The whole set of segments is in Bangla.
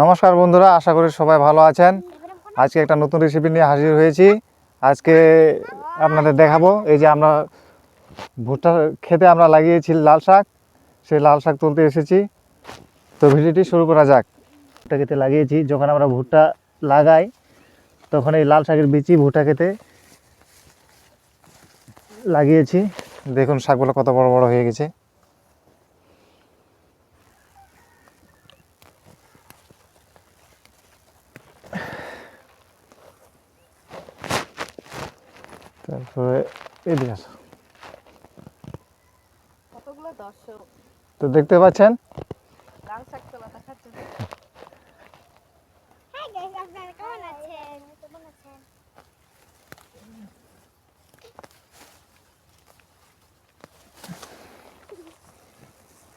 নমস্কার বন্ধুরা, আশা করি সবাই ভালো আছেন। আজকে একটা নতুন রেসিপি নিয়ে হাজির হয়েছি। আজকে আপনাদের দেখাবো, এই যে আমরা ভুট্টা খেতে আমরা লাগিয়েছি লাল শাক, সেই লাল শাক তুলতে এসেছি। তো ভিডিওটি শুরু করা যাক। ভুট্টা খেতে লাগিয়েছি, যখন আমরা ভুট্টা লাগাই, তখন এই লাল শাকের বিচি ভুট্টা খেতে লাগিয়েছি। দেখুন, শাকগুলো কত বড় বড় হয়ে গেছে। তারপরে এদিকে আসো। তো দেখতে পাচ্ছেন?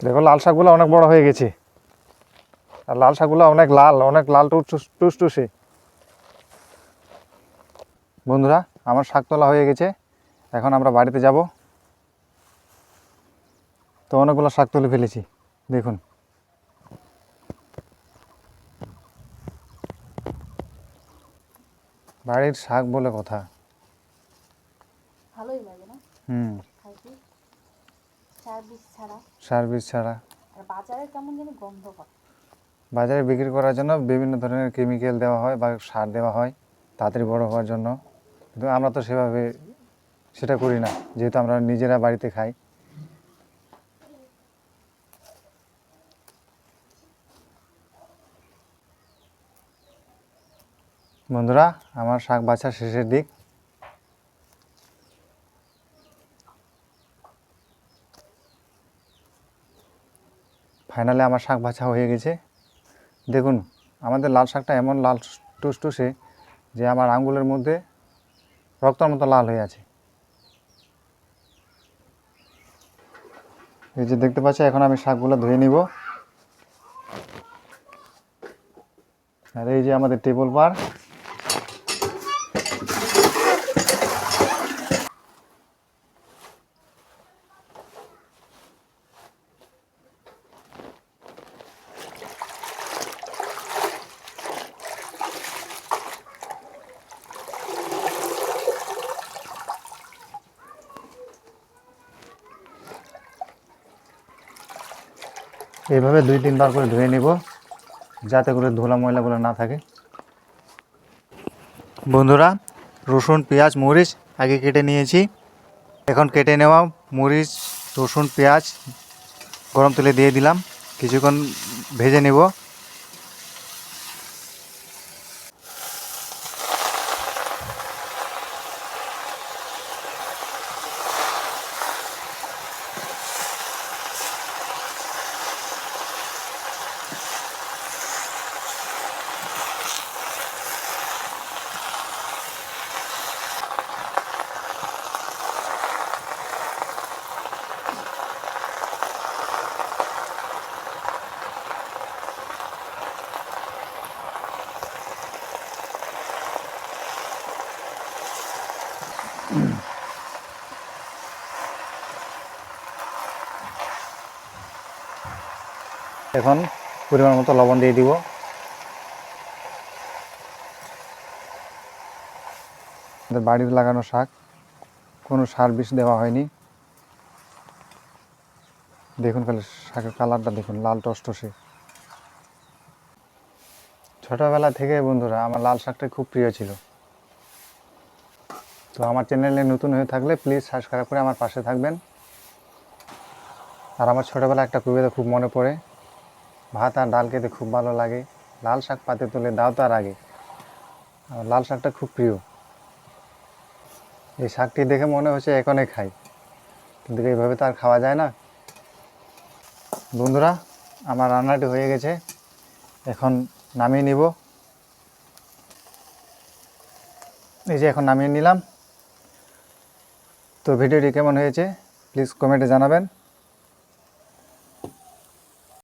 দেখো লাল শাকগুলো অনেক বড় হয়ে গেছে। আর লাল শাকগুলো অনেক লাল অনেক লাল টুস- টুসটুসে। বন্ধুরা আমার শাক তোলা হয়ে গেছে। এখন আমরা বাড়িতে যাব। তো অনেকগুলো শাক তুলে ফেলেছি দেখুন। বাড়ির শাক বলে কথা। ভালোই লাগে না? হুম। খাইতে সার বিষ ছাড়া। সার বীজ ছাড়া। আর বাজারে কেমন যেন গন্ধ পায়। বাজারে বিক্রি করার জন্য বিভিন্ন ধরনের কেমিক্যাল দেওয়া হয় বা সার দেওয়া হয় তাড়াতাড়ি বড় হওয়ার জন্য। কিন্তু আমরা তো সেভাবে সেটা করি না, যেহেতু আমরা নিজেরা বাড়িতে খাই। বন্ধুরা, আমার শাক বাছার শেষের দিক। ফাইনালে আমার শাক বাছা হয়ে গেছে। দেখুন, আমাদের লাল শাকটা এমন লাল টুসটুসে যে আমার আঙ্গুলের মধ্যে রক্তের মতো লাল হয়ে আছে। এই যে দেখতে পাচ্ছি, এখন আমি শাকগুলো ধুয়ে নিব। আর এই যে আমাদের টেবল পার এইভাবে দুই তিনবার করে ধুয়ে নিব, যাতে করে ধুলা ময়লাগুলো না থাকে। বন্ধুরা, রসুন, পেঁয়াজ, মরিচ আগে কেটে নিয়েছি। এখন কেটে নেওয়া মরিচ, রসুন, পেঁয়াজ গরম তেলে দিয়ে দিলাম। কিছুক্ষণ ভেজে নেব। এখন পরিমাণ মতো লবণ দিয়ে দিব। আমাদের বাড়ির লাগানো শাক, কোনো সার বিষ দেওয়া হয়নি। দেখুন খালি শাকের কালারটা, দেখুন লাল টসটসে। ছোটোবেলা থেকে বন্ধুরা, আমার লাল শাকটা খুব প্রিয় ছিল। তো আমার চ্যানেলে নতুন হয়ে থাকলে প্লিজ সাবস্ক্রাইব করে আমার পাশে থাকবেন। আর আমার ছোটোবেলা একটা কবিতা খুব মনে পড়ে। ভাত আর ডাল খেতে খুব ভালো লাগে। লাল শাক পাতে তুলে, দাও তার আগে। লাল শাকটা খুব প্রিয়। এই শাকটি দেখে মনে হচ্ছে এখনই খাই। কিন্তু এইভাবে তো আর খাওয়া যায় না। বন্ধুরা, আমার রান্নাটি হয়ে গেছে। এখন নামিয়ে নিব। এই যে এখন নামিয়ে নিলাম। তো ভিডিওটি কেমন হয়েছে প্লিজ কমেন্টে জানাবেন।